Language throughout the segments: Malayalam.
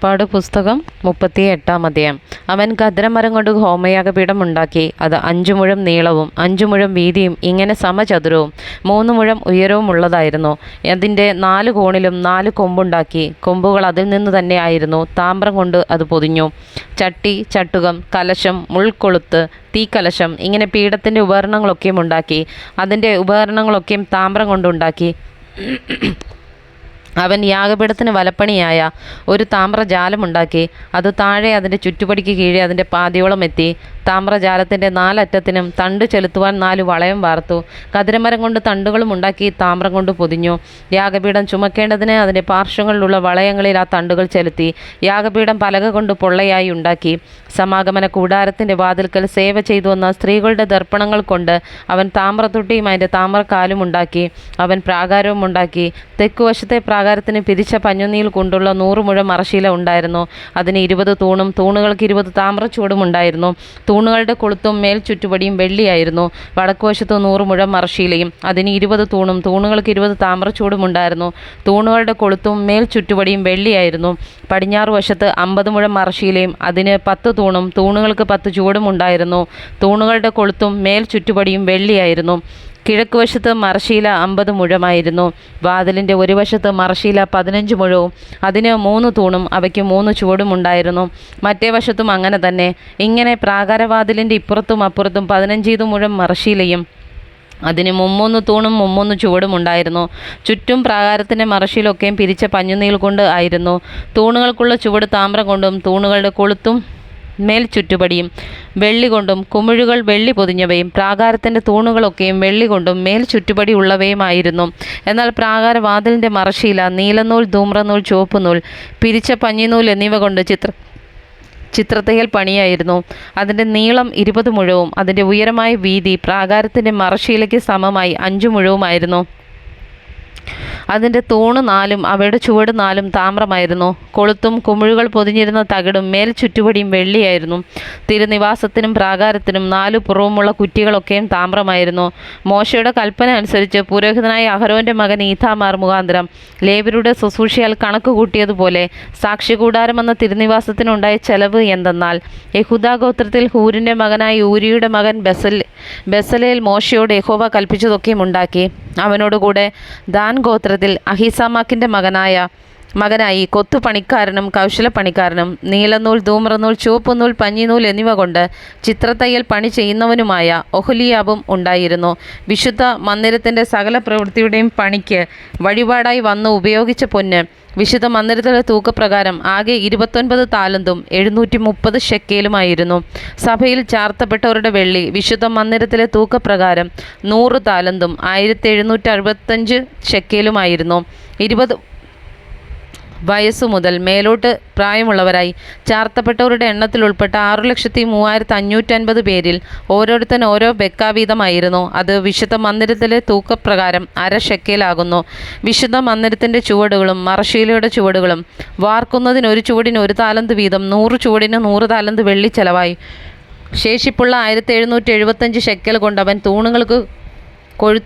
പുറപ്പാട് പുസ്തകം മുപ്പത്തി എട്ടാം അധ്യായം. അവൻ ഖദ്രമരം കൊണ്ട് ഹോമയാഗപീഠം ഉണ്ടാക്കി. അത് അഞ്ചു മുഴം നീളവും അഞ്ചു മുഴം വീതിയും ഇങ്ങനെ സമചതുരവും മൂന്ന് മുഴം ഉയരവും ഉള്ളതായിരുന്നു. അതിന്റെ നാല് കോണിലും നാല് കൊമ്പുണ്ടാക്കി. കൊമ്പുകൾ അതിൽ നിന്ന് തന്നെ ആയിരുന്നു. താമ്രം കൊണ്ട് അത് പൊതിഞ്ഞു. ചട്ടി ചട്ടുകം കലശം മുൾക്കൊളുത്ത് തീക്കലശം ഇങ്ങനെ പീഠത്തിന്റെ ഉപകരണങ്ങളൊക്കെയും ഉണ്ടാക്കി. അതിന്റെ ഉപകരണങ്ങളൊക്കെയും താമ്രം കൊണ്ടുണ്ടാക്കി അവൻ യാഗപീഠത്തിന് വലപ്പണിയായ ഒരു താമ്രജാലമുണ്ടാക്കി അത് താഴെ അതിന്റെ ചുറ്റുപടിക്ക് കീഴെ അതിന്റെ പാതിയോളം എത്തി. താമ്രജാലത്തിന്റെ നാലറ്റത്തിനും തണ്ട് ചെലുത്തുവാൻ നാല് വളയം വാർത്തു. കതിരമരം കൊണ്ട് തണ്ടുകളും ഉണ്ടാക്കി താമ്രം കൊണ്ട് പൊതിഞ്ഞു. യാഗപീഠം ചുമക്കേണ്ടതിന് അതിന്റെ പാർശ്വങ്ങളിലുള്ള വളയങ്ങളിൽ ആ തണ്ടുകൾ ചെലുത്തി. യാഗപീഠം പലക കൊണ്ട് പൊള്ളയായി ഉണ്ടാക്കി. സമാഗമന കൂടാരത്തിന്റെ വാതിൽക്കൽ സേവ ചെയ്തു വന്ന സ്ത്രീകളുടെ ദർപ്പണങ്ങൾ കൊണ്ട് അവൻ താമ്രത്തൊട്ടിയും അതിന്റെ താമ്രക്കാലും ഉണ്ടാക്കി. അവൻ പ്രാകാരവും ഉണ്ടാക്കി. തെക്കുവശത്തെ പ്രാകാരത്തിന് പിരിച്ച പഞ്ഞുനീൽ കൊണ്ടുള്ള നൂറ് മുഴം മറശീല ഉണ്ടായിരുന്നു. അതിന് ഇരുപത് തൂണും തൂണുകൾക്ക് ഇരുപത് താമ്രച്ചുവടും ഉണ്ടായിരുന്നു. തൂണുകളുടെ കൊളുത്തും മേൽ ചുറ്റുപടിയും വെള്ളിയായിരുന്നു. വടക്കുവശത്ത് നൂറ് മുഴം മറശീലയും അതിന് ഇരുപത് തൂണും തൂണുകൾക്ക് ഇരുപത് താമ്രച്ചുവടും ഉണ്ടായിരുന്നു. തൂണുകളുടെ കൊളുത്തും മേൽ ചുറ്റുപടിയും വെള്ളിയായിരുന്നു. പടിഞ്ഞാറ് വശത്ത് അമ്പത് മുഴം മറശീലയും അതിന് പത്ത് തൂണും തൂണുകൾക്ക് പത്ത് ചുവടും ഉണ്ടായിരുന്നു. തൂണുകളുടെ കൊളുത്തും മേൽ ചുറ്റുപടിയും വെള്ളിയായിരുന്നു. കിഴക്ക് വശത്ത് മറശീല അമ്പത് മുഴമായിരുന്നു. വാതിലിന്റെ ഒരു വശത്ത് മറശീല പതിനഞ്ച് മുഴവും അതിന് മൂന്ന് തൂണും അവയ്ക്ക് മൂന്ന് ചുവടും ഉണ്ടായിരുന്നു. മറ്റേ വശത്തും അങ്ങനെ തന്നെ. ഇങ്ങനെ പ്രാകാരവാതിലിന്റെ ഇപ്പുറത്തും അപ്പുറത്തും പതിനഞ്ചീത് മുഴം മറശീലയും അതിന് മുമ്മൂന്ന് തൂണും മുമ്മൂന്ന് ചുവടും ഉണ്ടായിരുന്നു. ചുറ്റും പ്രാകാരത്തിന്റെ മറശീലൊക്കെയും പിരിച്ച പഞ്ഞുനീൽ കൊണ്ട് ആയിരുന്നു. തൂണുകൾക്കുള്ള ചുവട് താമ്രം കൊണ്ടും തൂണുകളുടെ കൊളുത്തും മേൽ ചുറ്റുപടിയും വെള്ളി കൊണ്ടും കുമിഴുകൾ വെള്ളി പൊതിഞ്ഞവയും പ്രാകാരത്തിന്റെ തൂണുകളൊക്കെയും വെള്ളി കൊണ്ടും മേൽ ചുറ്റുപടി ഉള്ളവയുമായിരുന്നു. എന്നാൽ പ്രാകാരവാതിലിന്റെ മറശീല നീലനൂൽ ധൂമ്രനൂൽ ചുവപ്പുനൂൽ പിരിച്ച പഞ്ഞിനൂൽ എന്നിവ കൊണ്ട് ചിത്ര ചിത്രത്തയ്യൽ പണിയായിരുന്നു. അതിന്റെ നീളം ഇരുപത് മുഴവും അതിന്റെ ഉയരമായ വീതി പ്രാകാരത്തിന്റെ മറശീലയ്ക്ക് സമമായി അഞ്ചു മുഴവുമായിരുന്നു. അതിന്റെ തൂണ് നാലും അവയുടെ ചുവട് നാലും താമ്രമായിരുന്നു. കൊളുത്തും കുമിഴുകൾ പൊതിഞ്ഞിരുന്ന തകിടും മേൽ ചുറ്റുപടിയും വെള്ളിയായിരുന്നു. തിരുനിവാസത്തിനും പ്രാകാരത്തിനും നാലു പുറവുമുള്ള കുറ്റികളൊക്കെയും താമ്രമായിരുന്നു. മോശയുടെ കൽപ്പന അനുസരിച്ച് പുരോഹിതനായ അഹരോന്റെ മകൻ ഈഥാമാർ മുഖാന്തരം ലേബരുടെ ശുശ്രൂഷയാൽ കണക്ക് കൂട്ടിയതുപോലെ സാക്ഷ്യകൂടാരമെന്ന തിരുനിവാസത്തിനുണ്ടായ ചെലവ് എന്തെന്നാൽ യഹുദാ ഗോത്രത്തിൽ ഹൂരിന്റെ മകനായ ഊരിയുടെ മകൻ ബസൽ ബസലേൽ മോശയോട് യഹോവ കൽപ്പിച്ചതൊക്കെയും ഉണ്ടാക്കി. അവനോടുകൂടെ ദാൻ ഗോത്രത്തിൽ അഹിസാമാക്കിന്റെ മകനായ മകനായി കൊത്തുപണിക്കാരനും കൗശലപ്പണിക്കാരനും നീലനൂൽ ധൂമ്രനൂൽ ചുവപ്പുനൂൽ പഞ്ഞിനൂൽ എന്നിവ കൊണ്ട് ചിത്രത്തയ്യൽ പണി ചെയ്യുന്നവനുമായ ഒഹുലിയാബും ഉണ്ടായിരുന്നു. വിശുദ്ധ മന്ദിരത്തിന്റെ സകല പ്രവൃത്തിയുടെയും പണിക്ക് വഴിപാടായി വന്ന് ഉപയോഗിച്ച പൊന്ന് വിശുദ്ധ മന്ദിരത്തിലെ തൂക്കപ്രകാരം ആകെ ഇരുപത്തൊൻപത് താലന്തും എഴുന്നൂറ്റി മുപ്പത് ഷെക്കേലുമായിരുന്നു. സഭയിൽ ചാർത്തപ്പെട്ടവരുടെ വെള്ളി വിശുദ്ധ മന്ദിരത്തിലെ തൂക്കപ്രകാരം നൂറ് താലന്തും ആയിരത്തി എഴുന്നൂറ്റി അറുപത്തഞ്ച് ഷെക്കേലുമായിരുന്നു. ഇരുപത് വയസ്സു മുതൽ മേലോട്ട് പ്രായമുള്ളവരായി. ചാർത്തപ്പെട്ടവരുടെ എണ്ണത്തിൽ ഉൾപ്പെട്ട ആറു ലക്ഷത്തി മൂവായിരത്തി അഞ്ഞൂറ്റൻപത് പേരിൽ ഓരോരുത്തൻ ഓരോ ബെക്ക വീതമായിരുന്നു അത് വിശുദ്ധ മന്ദിരത്തിലെ തൂക്കപ്രകാരം അര ഷെക്കയിലാകുന്നു വിശുദ്ധ മന്ദിരത്തിന്റെ ചുവടുകളും മറശീലയുടെ ചുവടുകളും വാർക്കുന്നതിന് ഒരു ചുവടിന് ഒരു താലന്ത് വീതം നൂറ് ചുവടിന് നൂറ് താലന്ത് വെള്ളി ചെലവായി. ശേഷിപ്പുള്ള ആയിരത്തി എഴുന്നൂറ്റി എഴുപത്തഞ്ച് ഷെക്കൽ കൊണ്ട് അവൻ തൂണുകൾക്ക് കൊഴു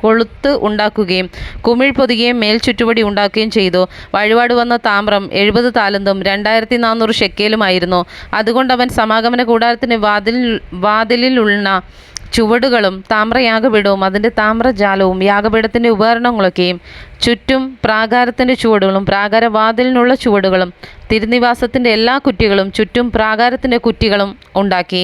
കൊളുത്ത് ഉണ്ടാക്കുകയും കുമിഴ് പൊതുകയും മേൽ ചുറ്റുപടി ഉണ്ടാക്കുകയും ചെയ്തു. വഴിപാട് വന്ന താമ്രം എഴുപത് താലന്തും രണ്ടായിരത്തി നാനൂറ് ഷെക്കേലുമായിരുന്നു. അതുകൊണ്ട് അവൻ സമാഗമന കൂടാരത്തിന് വാതിൽ വാതിലിലുള്ള ചുവടുകളും താമ്രയാഗപീഠവും അതിന്റെ താമ്രജാലവും യാഗപീഠത്തിന്റെ ഉപകരണങ്ങളൊക്കെയും ചുറ്റും പ്രാകാരത്തിന്റെ ചുവടുകളും പ്രാകാരവാതിലിനുള്ള ചുവടുകളും തിരുനിവാസത്തിന്റെ എല്ലാ കുറ്റികളും ചുറ്റും പ്രാകാരത്തിന്റെ കുറ്റികളും ഉണ്ടാക്കി.